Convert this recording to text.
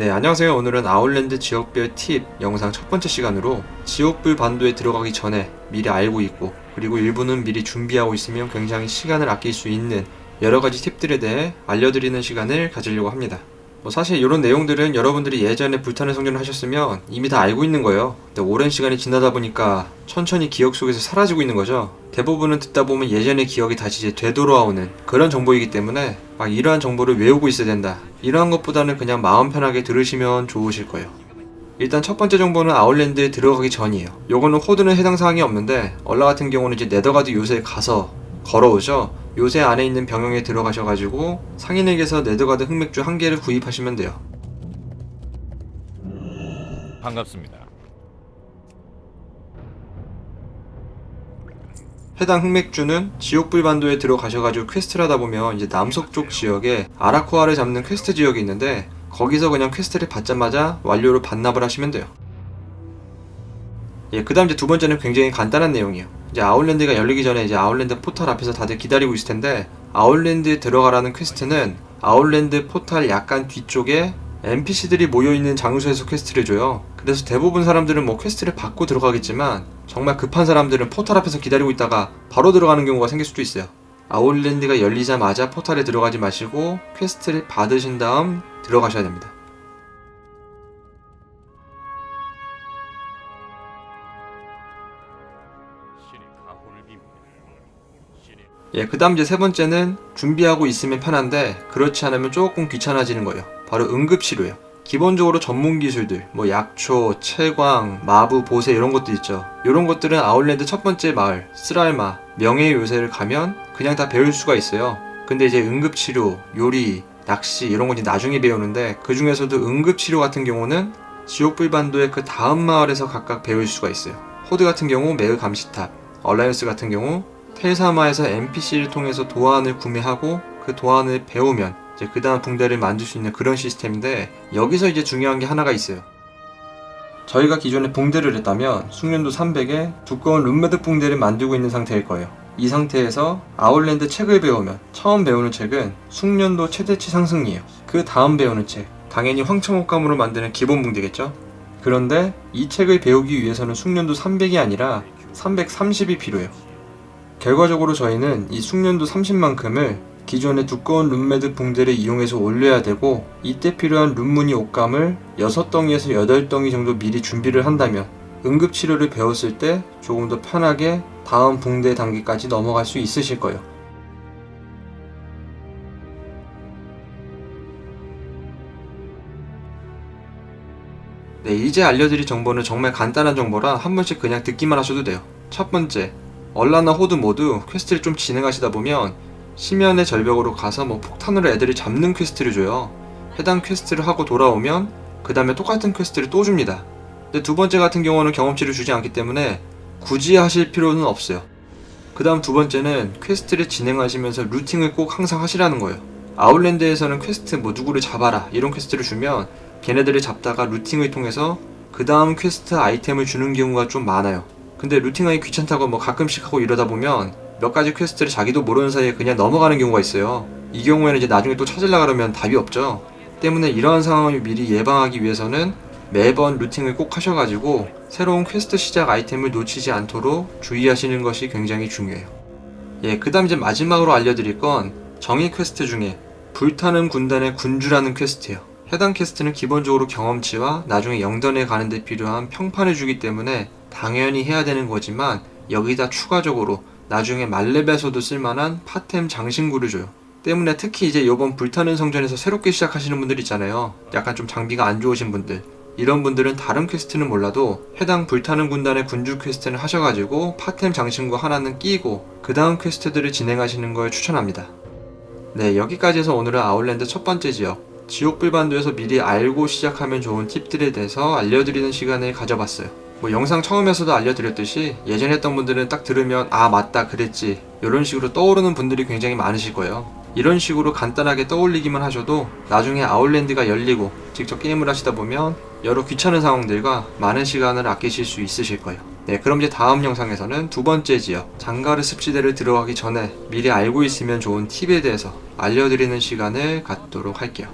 네, 안녕하세요. 오늘은 아울랜드 지역별 팁 영상 첫 번째 시간으로 지옥불 반도에 들어가기 전에 미리 알고 있고 그리고 일부는 미리 준비하고 있으면 굉장히 시간을 아낄 수 있는 여러 가지 팁들에 대해 알려드리는 시간을 가지려고 합니다. 뭐 사실 이런 내용들은 여러분들이 예전에 불타는 성전을 하셨으면 이미 다 알고 있는 거예요. 근데 오랜 시간이 지나다 보니까 천천히 기억 속에서 사라지고 있는 거죠. 대부분은 듣다 보면 예전의 기억이 다시 이제 되돌아오는 그런 정보이기 때문에 막 이러한 정보를 외우고 있어야 된다. 이러한 것보다는 그냥 마음 편하게 들으시면 좋으실 거예요. 일단 첫 번째 정보는 아울랜드에 들어가기 전이에요. 요거는 호드는 해당 사항이 없는데 얼라 같은 경우는 이제 네더가드 요새에 가서 걸어오죠. 요새 안에 있는 병영에 들어가셔가지고 상인에게서 네더가드 흑맥주 한 개를 구입하시면 돼요. 반갑습니다. 해당 흑맥주는 지옥불 반도에 들어가셔가지고 퀘스트를 하다 보면 이제 남서쪽 지역에 아라코아를 잡는 퀘스트 지역이 있는데 거기서 그냥 퀘스트를 받자마자 완료로 반납을 하시면 돼요. 예, 그 다음 이제 두 번째는 굉장히 간단한 내용이에요. 이제 아울랜드가 열리기 전에 이제 아울랜드 포털 앞에서 다들 기다리고 있을 텐데 아울랜드에 들어가라는 퀘스트는 아울랜드 포털 약간 뒤쪽에 NPC들이 모여있는 장소에서 퀘스트를 줘요. 그래서 대부분 사람들은 뭐 퀘스트를 받고 들어가겠지만 정말 급한 사람들은 포털 앞에서 기다리고 있다가 바로 들어가는 경우가 생길 수도 있어요. 아울랜드가 열리자마자 포털에 들어가지 마시고 퀘스트를 받으신 다음 들어가셔야 됩니다. 예, 그 다음 이제 세 번째는 준비하고 있으면 편한데 그렇지 않으면 조금 귀찮아지는 거예요. 바로 응급치료예요. 기본적으로 전문 기술들, 뭐 약초, 채광, 마부, 보세 이런 것도 있죠. 이런 것들은 아울랜드 첫 번째 마을, 쓰랄마, 명예의 요새를 가면 그냥 다 배울 수가 있어요. 근데 이제 응급치료, 요리, 낚시 이런 건 이제 나중에 배우는데 그 중에서도 응급치료 같은 경우는 지옥불반도의 그 다음 마을에서 각각 배울 수가 있어요. 호드 같은 경우 매그 감시탑, 얼라이언스 같은 경우 텔사마에서 NPC를 통해서 도안을 구매하고 그 도안을 배우면 이제 그 다음 붕대를 만들 수 있는 그런 시스템인데 여기서 이제 중요한 게 하나가 있어요. 저희가 기존에 붕대를 했다면 숙련도 300에 두꺼운 룸메드 붕대를 만들고 있는 상태일 거예요. 이 상태에서 아울랜드 책을 배우면 처음 배우는 책은 숙련도 최대치 상승이에요. 그 다음 배우는 책 당연히 황청옥감으로 만드는 기본 붕대겠죠? 그런데 이 책을 배우기 위해서는 숙련도 300이 아니라 330이 필요해요. 결과적으로 저희는 이 숙련도 30만큼을 기존의 두꺼운 룸메드 붕대를 이용해서 올려야 되고 이때 필요한 룸무늬 옷감을 6덩이에서 8덩이 정도 미리 준비를 한다면 응급치료를 배웠을 때 조금 더 편하게 다음 붕대 단계까지 넘어갈 수 있으실 거예요. 네, 이제 알려드릴 정보는 정말 간단한 정보라 한 번씩 그냥 듣기만 하셔도 돼요. 첫 번째, 얼라나 호드 모두 퀘스트를 좀 진행하시다 보면 심연의 절벽으로 가서 뭐 폭탄으로 애들을 잡는 퀘스트를 줘요. 해당 퀘스트를 하고 돌아오면 그 다음에 똑같은 퀘스트를 또 줍니다. 근데 두 번째 같은 경우는 경험치를 주지 않기 때문에 굳이 하실 필요는 없어요. 그 다음 두 번째는 퀘스트를 진행하시면서 루팅을 꼭 항상 하시라는 거예요. 아울랜드에서는 퀘스트 뭐 누구를 잡아라 이런 퀘스트를 주면 걔네들을 잡다가 루팅을 통해서 그 다음 퀘스트 아이템을 주는 경우가 좀 많아요. 근데 루팅하기 귀찮다고 뭐 가끔씩 하고 이러다 보면 몇 가지 퀘스트를 자기도 모르는 사이에 그냥 넘어가는 경우가 있어요. 이 경우에는 이제 나중에 또 찾으려 그러면 답이 없죠. 때문에 이러한 상황을 미리 예방하기 위해서는 매번 루팅을 꼭 하셔가지고 새로운 퀘스트 시작 아이템을 놓치지 않도록 주의하시는 것이 굉장히 중요해요. 예, 그 다음 이제 마지막으로 알려드릴 건 정의 퀘스트 중에 불타는 군단의 군주라는 퀘스트예요. 해당 퀘스트는 기본적으로 경험치와 나중에 영던에 가는데 필요한 평판을 주기 때문에 당연히 해야 되는 거지만 여기다 추가적으로 나중에 말렙에서도 쓸만한 파템 장신구를 줘요. 때문에 특히 이제 이번 불타는 성전에서 새롭게 시작하시는 분들 있잖아요. 약간 좀 장비가 안 좋으신 분들. 이런 분들은 다른 퀘스트는 몰라도 해당 불타는 군단의 군주 퀘스트는 하셔가지고 파템 장신구 하나는 끼고 그 다음 퀘스트들을 진행하시는 걸 추천합니다. 네, 여기까지 해서 오늘은 아울랜드 첫 번째 지역 지옥불반도에서 미리 알고 시작하면 좋은 팁들에 대해서 알려드리는 시간을 가져봤어요. 뭐 영상 처음에서도 알려드렸듯이 예전에 했던 분들은 딱 들으면 아 맞다 그랬지 이런 식으로 떠오르는 분들이 굉장히 많으실 거예요. 이런 식으로 간단하게 떠올리기만 하셔도 나중에 아울랜드가 열리고 직접 게임을 하시다 보면 여러 귀찮은 상황들과 많은 시간을 아끼실 수 있으실 거예요. 네, 그럼 이제 다음 영상에서는 두 번째 지역 장가르 습지대를 들어가기 전에 미리 알고 있으면 좋은 팁에 대해서 알려드리는 시간을 갖도록 할게요.